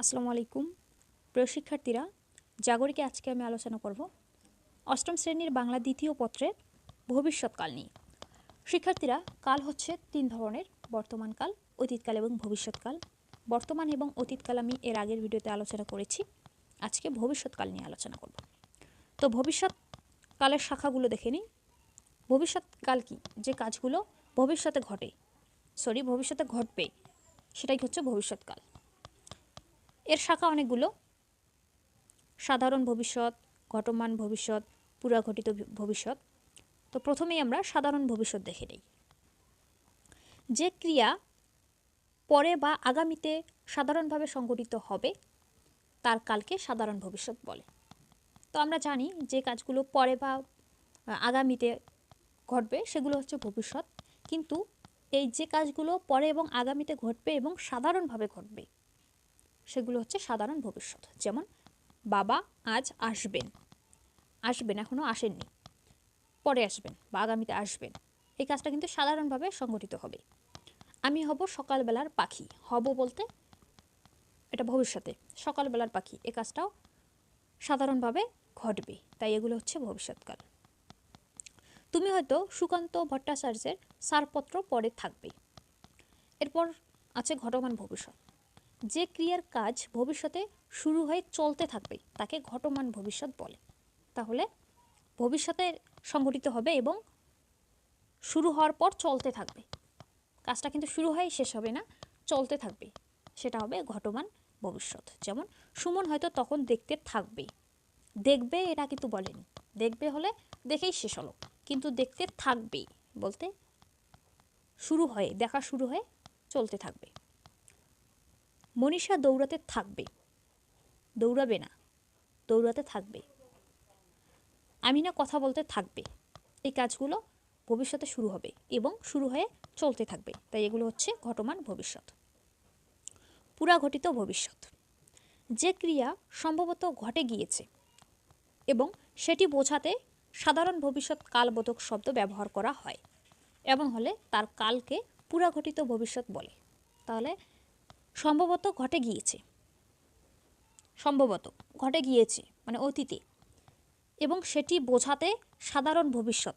আসসালামু আলাইকুম। প্রিয় শিক্ষার্থীরা, জাগরিকে আজকে আমি আলোচনা করব অষ্টম শ্রেণির বাংলা দ্বিতীয় পত্রের ভবিষ্যৎকাল নিয়ে। শিক্ষার্থীরা, কাল হচ্ছে তিন ধরনের বর্তমানকাল অতীতকাল এবং ভবিষ্যৎকাল। বর্তমান এবং অতীতকাল আমি এর আগের ভিডিওতে আলোচনা করেছি। আজকে ভবিষ্যৎকাল নিয়ে আলোচনা করব। তো ভবিষ্যৎকালের শাখাগুলো দেখে নিই। ভবিষ্যৎকাল কি? যে কাজগুলো ভবিষ্যতে ঘটে সরি ভবিষ্যতে ঘটবে, সেটাই হচ্ছে ভবিষ্যৎকাল। এর শাখা অনেকগুলো। সাধারণ ভবিষ্যৎ, ঘটমান ভবিষ্যৎ, পুরাঘটিত ভবিষ্যৎ। তো প্রথমেই আমরা সাধারণ ভবিষ্যৎ দেখে নিই। যে ক্রিয়া পরে বা আগামীতে সাধারণভাবে সংঘটিত হবে, তার কালকে সাধারণ ভবিষ্যৎ বলে। তো আমরা জানি যে কাজগুলো পরে বা আগামীতে ঘটবে, সেগুলো হচ্ছে ভবিষ্যৎ। কিন্তু এই যে কাজগুলো পরে এবং আগামীতে ঘটবে এবং সাধারণভাবে ঘটবে সেগুলো হচ্ছে সাধারণ ভবিষ্যৎ। যেমন, বাবা আজ আসবেন। আসবেন এখনও আসেননি। পরে আসবেন বা আগামীতে আসবেন। এই কাজটা কিন্তু সাধারণভাবে সংগঠিত হবে। আমি হব সকালবেলার পাখি। হব বলতে এটা ভবিষ্যতে। সকালবেলার পাখি। এ কাজটাও সাধারণভাবে ঘটবে। তাই এগুলো হচ্ছে ভবিষ্যৎকাল। তুমি হয়তো সুকান্ত ভট্টাচার্যের সারপত্র পরে থাকবে। এরপর আছে ঘটমান ভবিষ্যৎ। যে ক্রিয়ার কাজ ভবিষ্যতে শুরু হয়ে চলতে থাকবে, তাকে ঘটমান ভবিষ্যৎ বলে। তাহলে ভবিষ্যতে সংঘটিত হবে এবং শুরু হওয়ার পর চলতে থাকবে। কাজটা কিন্তু শুরু হয়ে শেষ হবে না, চলতে থাকবে। সেটা হবে ঘটমান ভবিষ্যৎ। যেমন সুমন হয়তো তখন দেখতে থাকবে। দেখবে এটা কিন্তু বলেনি। দেখবে হলে দেখেই শেষ হলো। কিন্তু দেখতে থাকবে বলতে শুরু হয়ে, দেখা শুরু হয়ে চলতে থাকবে। মনীষা দৌড়াতে থাকবে। দৌড়াবে না। দৌড়াতে থাকবে। আমিনা কথা বলতে থাকবে। এই কাজগুলো ভবিষ্যতে শুরু হবে এবং শুরু হয়ে চলতে থাকবে। তাই এগুলো হচ্ছে ঘটমান ভবিষ্যৎ। পুরাঘটিত ভবিষ্যৎ। যে ক্রিয়া সম্ভবত ঘটে গিয়েছে এবং সেটি বোঝাতে সাধারণ ভবিষ্যৎ কালবোধক শব্দ ব্যবহার করা হয়। এমন হলে তার কালকে পুরাঘটিত ভবিষ্যৎ বলে। তাহলে সম্ভবত ঘটে গিয়েছে। সম্ভবত ঘটে গিয়েছে মানে অতীতে। এবং সেটি বোঝাতে সাধারণ ভবিষ্যৎ।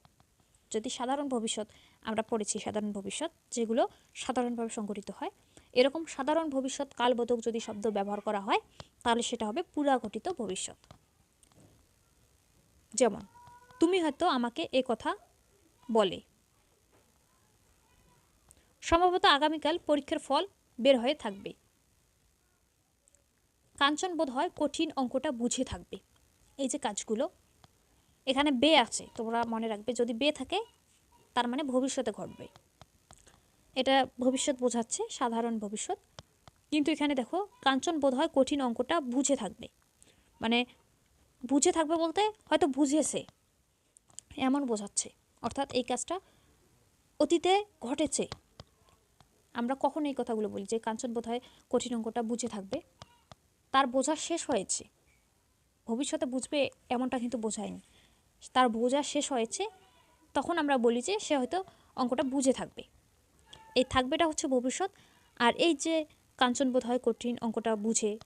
যদি সাধারণ ভবিষ্যৎ, আমরা পড়েছি সাধারণ ভবিষ্যৎ, যেগুলো সাধারণভাবে সংঘটিত হয়। এরকম সাধারণ ভবিষ্যৎ কালবোধক যদি শব্দ ব্যবহার করা হয়, তাহলে সেটা হবে পুরাঘটিত ভবিষ্যৎ। যেমন, তুমি হয়তো আমাকে এ কথা বলে। সম্ভবত আগামীকাল পরীক্ষার ফল বের হয়ে থাকবে। কাঞ্চন বোধ হয় কঠিন অঙ্কটা বুঝে থাকবে। এই যে কাজগুলো, এখানে বে আছে, তোমরা মনে রাখবে, যদি বে থাকে, তার মানে ভবিষ্যতে ঘটবে। এটা ভবিষ্যৎ বোঝাচ্ছে, সাধারণ ভবিষ্যৎ। কিন্তু এখানে দেখো, কাঞ্চন বোধ হয় কঠিন অঙ্কটা বুঝে থাকবে। মানে বুঝে থাকবে বলতে হয়তো বুঝেছে, এমন বোঝাচ্ছে। অর্থাৎ এই কাজটা অতীতে ঘটেছে। আমরা কখন এই কথাগুলো বলি, যে কাঞ্চন বোধ হয় কঠিন অঙ্কটা বুঝে থাকবে। তার বোঝা শেষ হয়েছে। ভবিষ্যতে বুঝবে এমনটা কিন্তু বোঝায়নি। তার বোঝা শেষ হয়েছে, তখন আমরা বলি যে সে হয়তো অঙ্কটা বুঝে থাকবে। এই থাকবেটা হচ্ছে ভবিষ্যৎ, আর এই যে কাঞ্চন বোধ হয় কঠিন অঙ্কটা বুঝে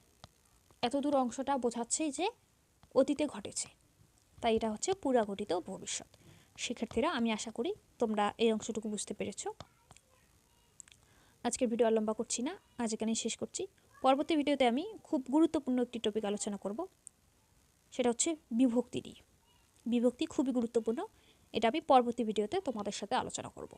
এতদূর অংশটা বোঝাচ্ছে যে অতীতে ঘটেছে। তাই এটা হচ্ছে পুরাঘটিত ভবিষ্যৎ। শিক্ষার্থীরা, আমি আশা করি তোমরা এই অংশটুকু বুঝতে পেরেছ। আজকের ভিডিও আর লম্বা করছি না, আজ এখানেই শেষ করছি। পরবর্তী ভিডিওতে আমি খুব গুরুত্বপূর্ণ একটি টপিক আলোচনা করব, সেটা হচ্ছে বিভক্তি নিয়ে। বিভক্তি খুবই গুরুত্বপূর্ণ, এটা আমি পরবর্তী ভিডিওতে তোমাদের সাথে আলোচনা করব।